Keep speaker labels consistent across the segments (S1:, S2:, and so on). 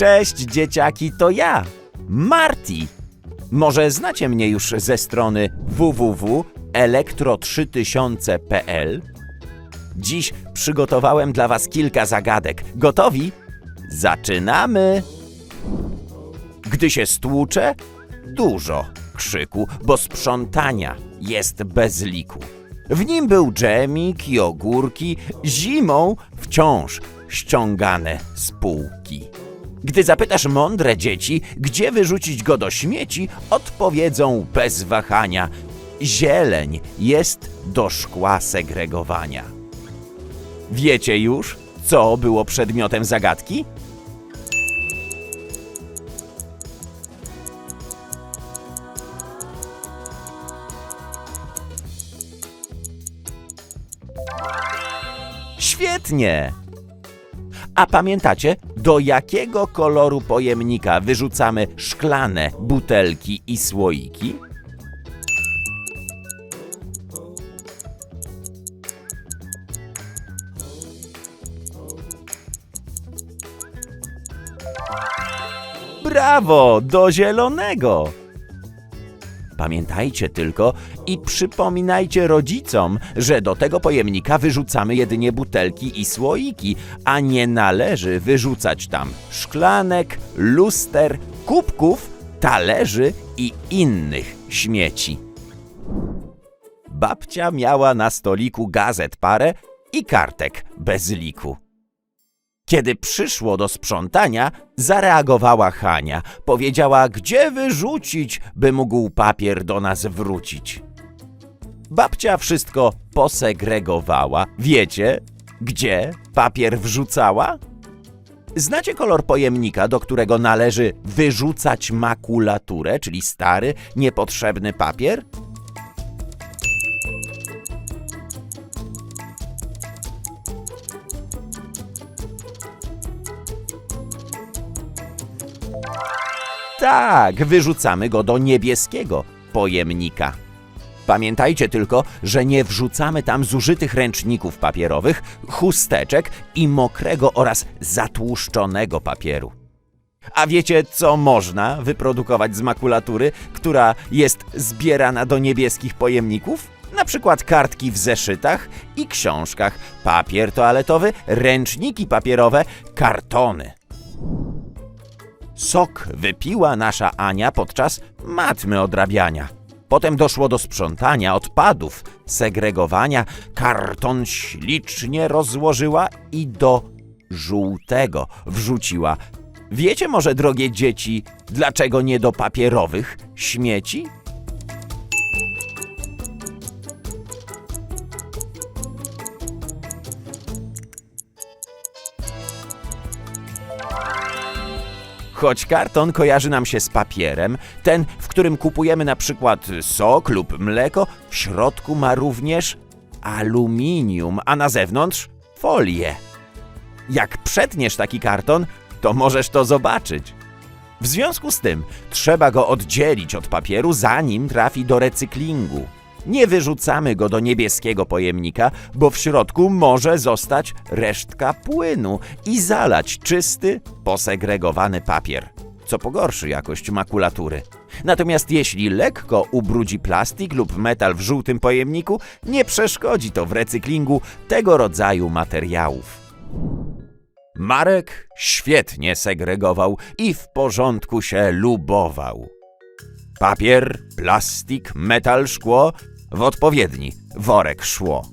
S1: Cześć dzieciaki, to ja, Marty. Może znacie mnie już ze strony www.elektro3000.pl? Dziś przygotowałem dla was kilka zagadek. Gotowi? Zaczynamy! Gdy się stłucze, dużo krzyku, bo sprzątania jest bez liku. W nim był dżemik i ogórki, zimą wciąż ściągane z półki. Gdy zapytasz mądre dzieci, gdzie wyrzucić go do śmieci, odpowiedzą bez wahania: zieleń jest do szkła segregowania. Wiecie już, co było przedmiotem zagadki? Świetnie! A pamiętacie, do jakiego koloru pojemnika wyrzucamy szklane butelki i słoiki? Brawo, do zielonego! Pamiętajcie tylko i przypominajcie rodzicom, że do tego pojemnika wyrzucamy jedynie butelki i słoiki, a nie należy wyrzucać tam szklanek, luster, kubków, talerzy i innych śmieci. Babcia miała na stoliku gazet parę i kartek bez liku. Kiedy przyszło do sprzątania, zareagowała Hania. Powiedziała, gdzie wyrzucić, by mógł papier do nas wrócić. Babcia wszystko posegregowała. Wiecie, gdzie papier wrzucała? Znacie kolor pojemnika, do którego należy wyrzucać makulaturę, czyli stary, niepotrzebny papier? Tak, wyrzucamy go do niebieskiego pojemnika. Pamiętajcie tylko, że nie wrzucamy tam zużytych ręczników papierowych, chusteczek i mokrego oraz zatłuszczonego papieru. A wiecie, co można wyprodukować z makulatury, która jest zbierana do niebieskich pojemników? Na przykład kartki w zeszytach i książkach, papier toaletowy, ręczniki papierowe, kartony. Sok wypiła nasza Ania podczas matmy odrabiania. Potem doszło do sprzątania odpadów, segregowania, karton ślicznie rozłożyła i do żółtego wrzuciła. Wiecie może, drogie dzieci, dlaczego nie do papierowych śmieci? Choć karton kojarzy nam się z papierem, ten, w którym kupujemy na przykład sok lub mleko, w środku ma również aluminium, a na zewnątrz folię. Jak przetniesz taki karton, to możesz to zobaczyć. W związku z tym trzeba go oddzielić od papieru, zanim trafi do recyklingu. Nie wyrzucamy go do niebieskiego pojemnika, bo w środku może zostać resztka płynu i zalać czysty, posegregowany papier, co pogorszy jakość makulatury. Natomiast jeśli lekko ubrudzi plastik lub metal w żółtym pojemniku, nie przeszkodzi to w recyklingu tego rodzaju materiałów. Marek świetnie segregował i w porządku się lubował. Papier, plastik, metal, szkło w odpowiedni worek szło.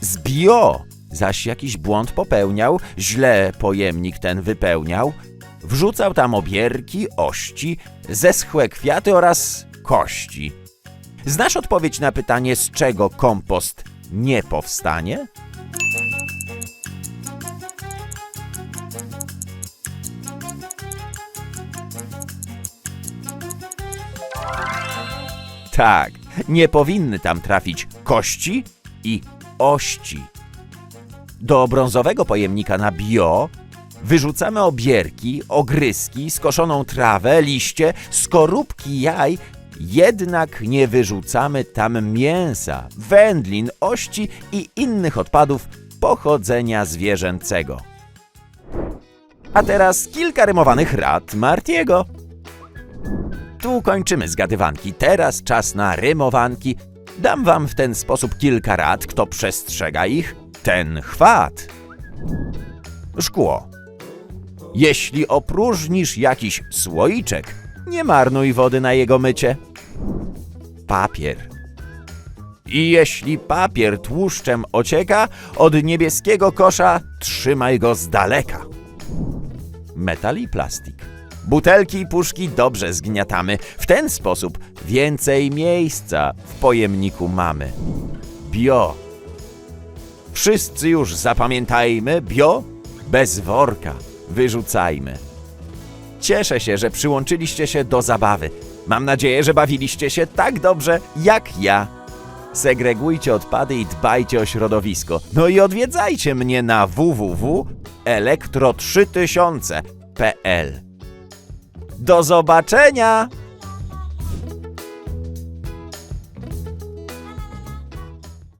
S1: Z bio zaś jakiś błąd popełniał, źle pojemnik ten wypełniał, wrzucał tam obierki, ości, zeschłe kwiaty oraz kości. Znasz odpowiedź na pytanie, z czego kompost nie powstanie? Tak, nie powinny tam trafić kości i ości. Do brązowego pojemnika na bio wyrzucamy obierki, ogryski, skoszoną trawę, liście, skorupki jaj, jednak nie wyrzucamy tam mięsa, wędlin, ości i innych odpadów pochodzenia zwierzęcego. A teraz kilka rymowanych rad Martiego. Tu kończymy zgadywanki. Teraz czas na rymowanki. Dam wam w ten sposób kilka rad. Kto przestrzega ich, ten chwat. Szkło. Jeśli opróżnisz jakiś słoiczek, nie marnuj wody na jego mycie. Papier. I jeśli papier tłuszczem ocieka, od niebieskiego kosza trzymaj go z daleka. Metal i plastik. Butelki i puszki dobrze zgniatamy. W ten sposób więcej miejsca w pojemniku mamy. Bio. Wszyscy już zapamiętajmy, bio bez worka wyrzucajmy. Cieszę się, że przyłączyliście się do zabawy. Mam nadzieję, że bawiliście się tak dobrze jak ja. Segregujcie odpady i dbajcie o środowisko. No i odwiedzajcie mnie na www.elektro3000.pl. Do zobaczenia!